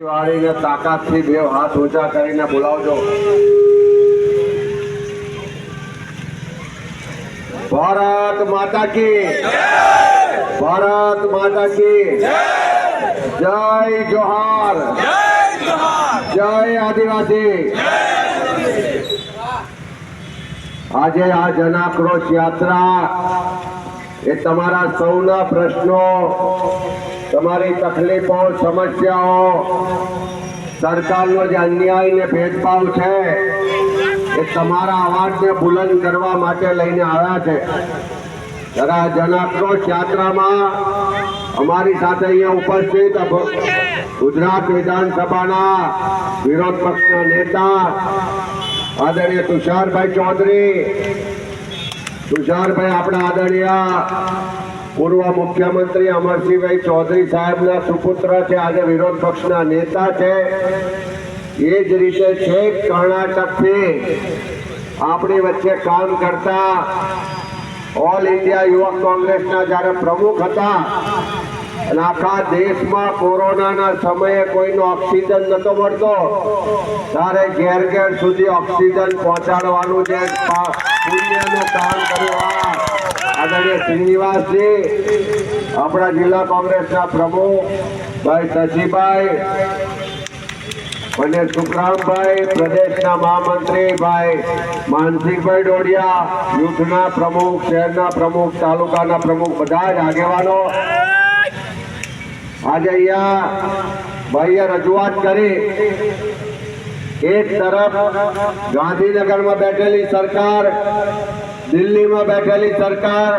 વાળીને તાકાતથી બે હાથ ઊંચા કરીને બોલાવજો. ભારત માતા કી ભારત માતા કી જય જોહાર! જય આદિવાસી! આજે આ જનાક્રોશ યાત્રા એ તમારા સૌના પ્રશ્નો તમારી તકલીફો, સમસ્યાઓ સરકારનો જે અન્યાય ને ભેદભાવ છે, એ તમારા અવાજને બુલંદ કરવા માટે લઈને આવ્યા છે. જરા જનાક્રોશ યાત્રામાં અમારી સાથે અહીંયા ઉપસ્થિત ગુજરાત વિધાનસભાના વિરોધ પક્ષના નેતા આદરણીય તુષારભાઈ ચૌધરી, તુષારભાઈ આપણા આદરણીય પૂર્વ મુખ્યમંત્રી અમરસિંહભાઈ ચૌધરી સાહેબના સુપુત્ર છે, આજે વિરોધ પક્ષના નેતા છે. એ જ રીતે છે કર્ણાટકથી આપણી વચ્ચે કામ કરતા ઓલ ઇન્ડિયા યુવક કોંગ્રેસના જ્યારે પ્રમુખ હતા, અને આખા દેશમાં કોરોનાના સમયે કોઈનો ઓક્સિજન નતો મળતો, ત્યારે ઘેર ઘેર સુધી ઓક્સિજન પહોંચાડવાનું જે કામ કર્યું આદરણીય શ્રીનિવાસજી, આપણા જિલ્લા કોંગ્રેસના પ્રમુખ ભાઈ શશીભાઈ અને સુખરામભાઈ, પ્રદેશના મહામંત્રી ભાઈ માનસિંહભાઈ ડોડિયા યુથના પ્રમુખ, શહેરના પ્રમુખ, તાલુકાના પ્રમુખ બધા જ આગેવાનો. આજે અહીંયા ભાઈએ રજૂઆત કરી, એક તરફ ગાંધીનગરમાં બેઠેલી સરકાર દિલ્હીમાં બેઠેલી સરકાર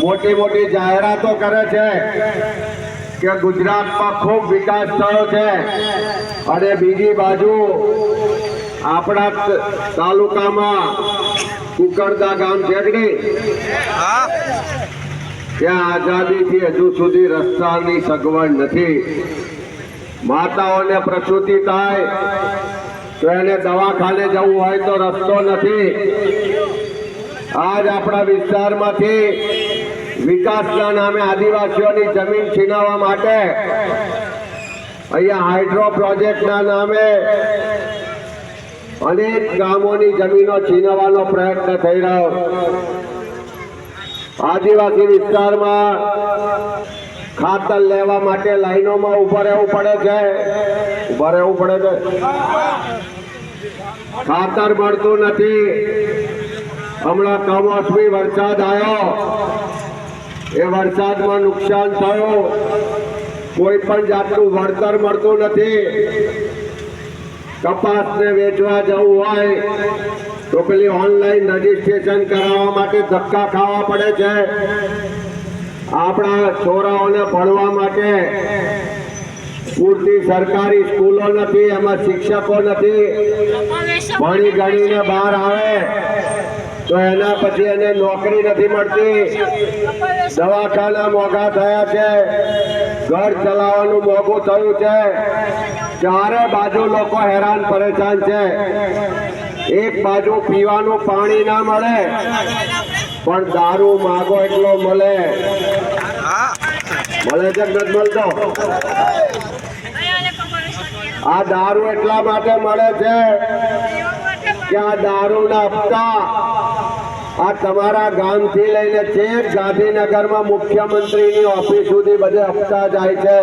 મોટી મોટી જાહેરાતો કરે છે કે ગુજરાતમાં ખૂબ વિકાસ થયો છે. અને બીજી બાજુ આપણા તાલુકામાં કુકરદા ગામ છે ત્યાં આઝાદીથી હજુ સુધી રસ્તાની સગવડ નથી. માતાઓને પ્રસૂતિ થાય તો એને દવાખાને જવું હોય તો રસ્તો નથી. આજ આપણા વિસ્તારમાંથી વિકાસના નામે આદિવાસીઓની જમીન છીનવવા માટે અહીંયા હાઇડ્રો પ્રોજેક્ટના નામે અનેક ગામોની જમીનો છીનવવાનો પ્રયત્ન થઈ રહ્યો. આદિવાસી વિસ્તારમાં ખાતર લેવા માટે લાઈનોમાં ઊભા રહેવું પડે છે. ઊભા રહેવું પડે છે. ખાતર મળતું નથી. હમણાં કમોસમી વરસાદ આવ્યો. એ વરસાદમાં નુકસાન થયું. કોઈ પણ જાતનું વળતર મળતું નથી. કપાસને વેચવા જવું હોય તો પેલી ઓનલાઈન રજીસ્ટ્રેશન કરાવવા માટે ધક્કા ખાવા પડે છે. આપણા છોરાઓને ભણવા માટે પૂરતી સરકારી સ્કૂલો નથી, એમાં શિક્ષકો નથી. ભણી ગણીને બહાર આવે. તો એના પછી એને નોકરી નથી મળતી. દવાખાના મોંઘા થયા છે. ઘર ચલાવવાનું મોંઘું થયું છે. ચારે બાજુ લોકો હેરાન પરેશાન છે. એક બાજુ પીવાનું પાણી ના મળે. પણ દારૂ માગો એટલો મળે. મળે છે નથી મળતો? આ દારૂ એટલા માટે મળે છે કે આ દારૂના હપ્તા આ તમારા ગામથી લઈને છેક ગાંધીનગરમાં મુખ્યમંત્રીની ઓફિસ સુધી બધે હપ્તા જાય છે.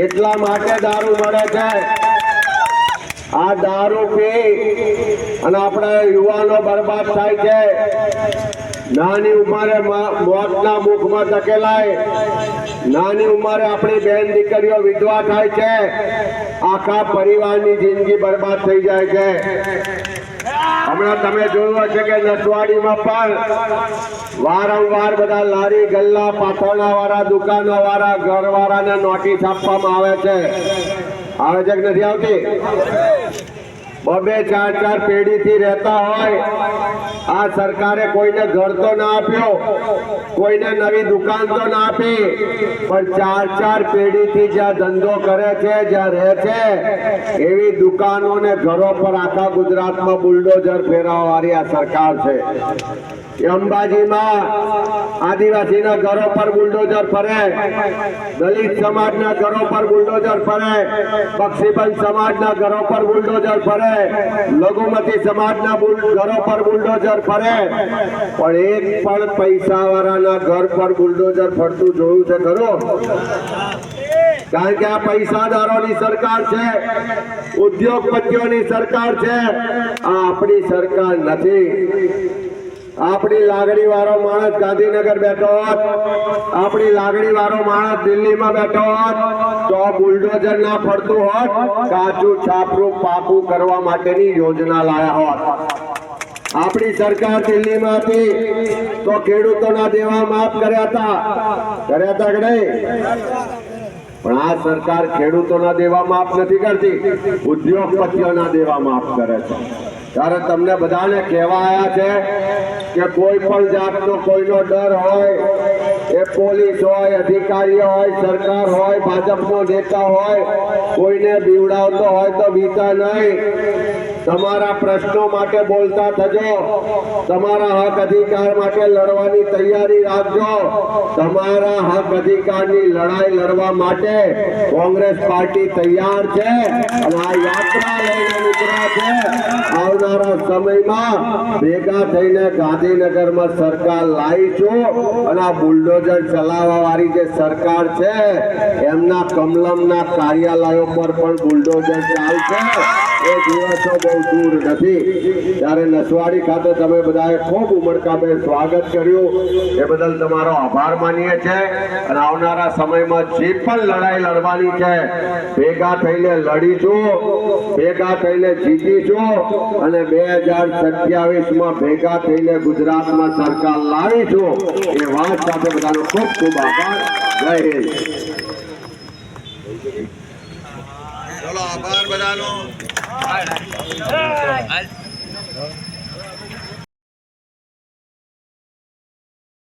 એટલા માટે દારૂ મળે છે. આ દારૂ પી અને આપણા યુવાનો બરબાદ થાય છે. નાની ઉંમરે મોતના મુખમાં ધકેલાય. નાની ઉંમરે આપણી બેન દીકરીઓ વિધવા થાય છે. આખા પરિવારની જિંદગી બરબાદ થઈ જાય છે. હમણાં તમે જોયું છે કે નસવાડીમાં પણ વારંવાર બધા લારી ગલ્લા પાથરણા વાળા દુકાનો વાળા ઘર વાળાને નોટિસ આપવામાં આવે છે. આવે છે કે નથી આવતી? બબે ચાર ચાર પેઢીથી રહેતા હોય, આ સરકારે કોઈને ઘર તો ના આપ્યો, કોઈને નવી દુકાન તો ના આપી, પણ ચાર ચાર પેઢીથી જ્યાં ધંધો કરે છે, જ્યાં રહે છે, એવી દુકાનો ને ઘરો પર આખા ગુજરાતમાં બુલડોઝર ફેરવવાળી આ સરકાર છે. અંબાજીમાં આદિવાસીના ઘરો પર બુલડોઝર ફરે, દલિત સમાજના ઘરો પર બુલડોઝર ફરે, બક્ષીબંધ સમાજના ઘરો પર બુલડોઝર ફરે લઘુમતી સમાજના ઘરો પર બુલડોઝર ફરે. પણ એક પણ પૈસા વાળાના ઘર પર બુલડોઝર ફરતું જોયું છે, ખરો? કારણ કે આ પૈસાદારોની સરકાર છે, ઉદ્યોગપતિઓની સરકાર છે. આ આપણી સરકાર નથી. આપણી લાગણી વાળો માણસ ગાંધીનગર બેઠો હોત, આપણી લાગણી વાળો માણસ દિલ્હીમાં બેઠો હોત, તો બુલડોઝર ના ફરતું હોત, કાચું છાપરું પાકું કરવા માટેની યોજના લાયા હોત. આપણી સરકાર દિલ્હીમાં હતી તો ખેડૂતોના દેવા માફ કર્યા હતા. કર્યા હતા કે નહીં? પણ આ સરકાર ખેડૂતોના દેવા માફ નથી કરતી, ઉદ્યોગપતિઓના દેવા માફ કરે છે. ત્યારે તમને બધાને કહેવા આવ્યા છે કે કોઈ પણ જાતનો કોઈનો ડર હોય, એ પોલીસ હોય, અધિકારીઓ હોય, સરકાર હોય, ભાજપનો નેતા હોય, કોઈને બીવડાવતો હોય તો બીતા નહીં. તમારા પ્રશ્નો માટે બોલતા થજો. તમારા હક અધિકાર માટે લડવાની તૈયારી રાખજો. તમારા હક અધિકારની લડાઈ લડવા માટે કોંગ્રેસ પાર્ટી તૈયાર છે. અને આ યાત્રા લઈને નીકળ્યા છે. આવનારા સમયમાં ભેગા થઈને ગાંધીનગરમાં સરકાર લાવીશું અને આ બુલડોઝર ચલાવવા વાળી જે સરકાર છે, એમના કમલમના કાર્યાલયો પર પણ બુલડોઝર ચાલશે. એ દિવસો બહુ દૂર નથી. ત્યારે નસવાડી ખાતે તમે બધાએ ખૂબ ઉમળકાભે સ્વાગત કર્યું. એ બદલ તમારો આભાર માનીએ છીએ અને આવનારા સમયમાં જે પણ લડાઈ લડવાની છે, ભેગા થઈને લડીશું, ભેગા થઈને જીતીશું અને બે હજાર સત્યાવીસમાં ભેગા થઈને ગુજરાતમાં સરકાર લાવીશું. એ વાત સાથે બધાનો ખૂબ ખૂબ આભાર. જય હિન્દ. આભાર બધાનો. આજ